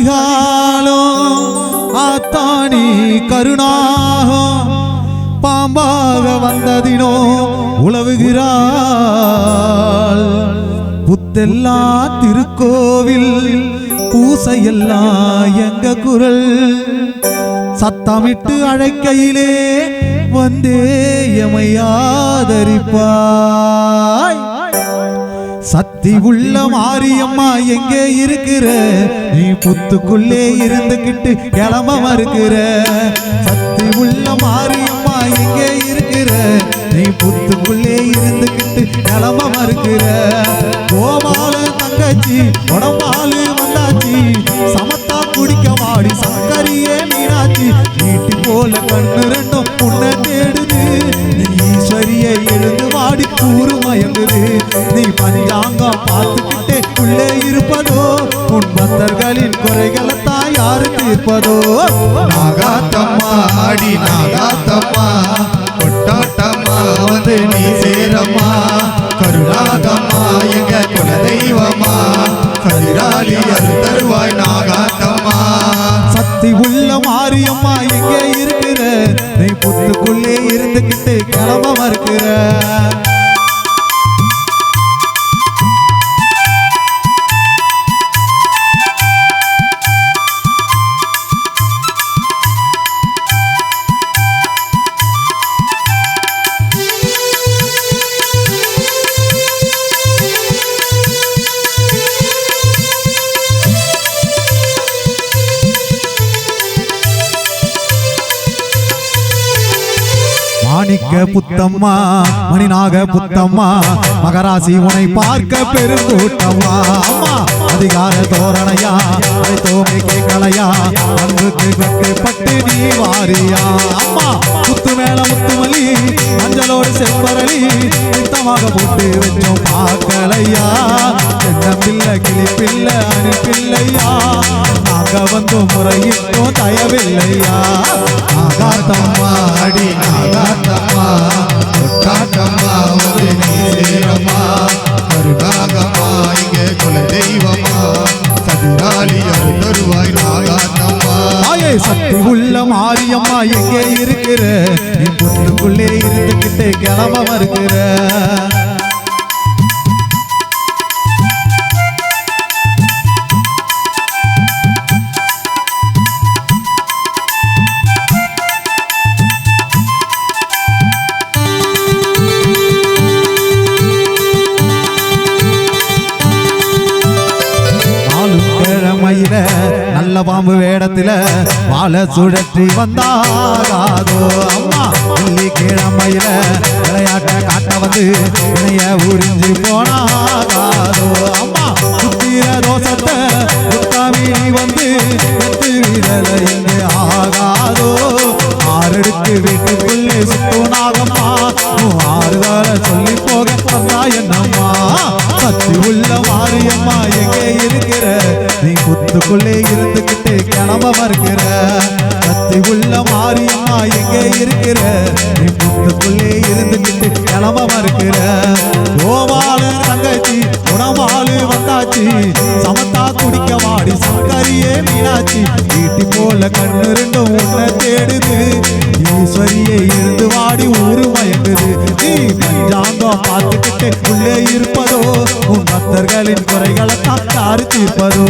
கரிகாலம் ஆத்தாணி கருணாகம் பாம்பாக வந்ததினோ உழவுகிறாள். புத்தெல்லா திருக்கோவில் பூசையெல்லாம் எங்க குரல். சத்தமிட்டு அழைக்கையிலே வந்தே எமையாதரிப்பாய். சக்தி உள்ள மாரியம்மா எங்கே இருக்கிற? நீ புத்துக்குள்ளே இருந்துகிட்டு கிளம்ப மறுக்கிற சக்தி உள்ள மாரியம்மா எங்கே இருக்கிற? நீ புத்துக்குள்ளே இருந்துகிட்டு கிளம்ப மறுக்கிற கோபால தங்கச்சி உடம்பாலு குறைகளை தான் யாரு தீர்ப்பதோ? நாகாத்தம்மா ஆடி நாகாத்தம்மா கொட்டாட்டம்மா வந்து நீ சேரம்மா. கருணாதம்மா எங்க குலதெய்வமா கதிராளி அது தருவாய் நாகாத்தம்மா. சக்தி உள்ள மாரியம்மா எங்கே இருக்கிற. நீ புத்துக்குள்ளே இருந்துகிட்டு கிளம்ப மறுக்கிற மாணிக்க புத்தம்மா மணிநாக புத்தம்மா மகராசி உனை பார்க்க பெருங்கூட்டம்மா. அம்மா அதிகார தோரணையா? அதை தோமை கேட்கலையா? அன்புக்கு கட்டுப்பட்டு நீ வாரியா? அம்மா முத்து மேல முத்துமலி மஞ்சளோடு செம்பரளி சுத்தமாக போட்டு வச்சோம் பார்க்கலையா? என்ன பிள்ளை கிளி பிள்ளை அணி பிள்ளையா நாங்க வந்து முறையிட்டோம் தயவில்லையா? நாகாத்தம்மா அடி நாகாத்தம்மா மாரியம்மா எங்கே இருக்கிற நீ இருந்துகிட்டே கிளம்ப மறுக்கிற. கையில நல்ல பாம்பு வேடத்துல வாழ சுழற்றி வந்தாராதோ அம்மா வெள்ளி கிழமையில விளையாட்ட காட்ட வந்து இணைய உறிஞ்சு போனாராதோ அம்மா சுத்திர தோசத்தை உத்தாமி வந்து வெத்து விரல இங்கு ஆகாதோ ஆறெடுத்து வீட்டுக்குள்ளே சுத்துனாகம்மா உன் ஆறுதல சொல்லி போக வந்தா என்னம்மா. சக்தி உள்ள மாரியம்மா எங்கே இருக்கிற? நீ புத்துக்குள்ளே இருந்துகிட்டு கிளம்ப மறுக்கிற. சக்தி உள்ள மாரியம்மா எங்கே இருக்கிற? நீ புத்துக்குள்ளே இருந்துகிட்டு கிளம்ப மறுக்கிற. கோபாலு தங்கச்சி குணமாலு வந்தாச்சு. சமத்தா குடிக்க வாடி சங்கரியே மீனாச்சி. வீட்டு போல கண்ணு ரெண்டும் உன்னை தேடுது. ஈஸ்வரியை இருந்து வாடி ஊரு மயங்குது. நீ பஞ்சாங்கம் பார்த்துக்கிட்டு உள்ளே இருப்பதோ உன் பக்தர்களின் குறைகளை தான் யாரு தீர்ப்பதோ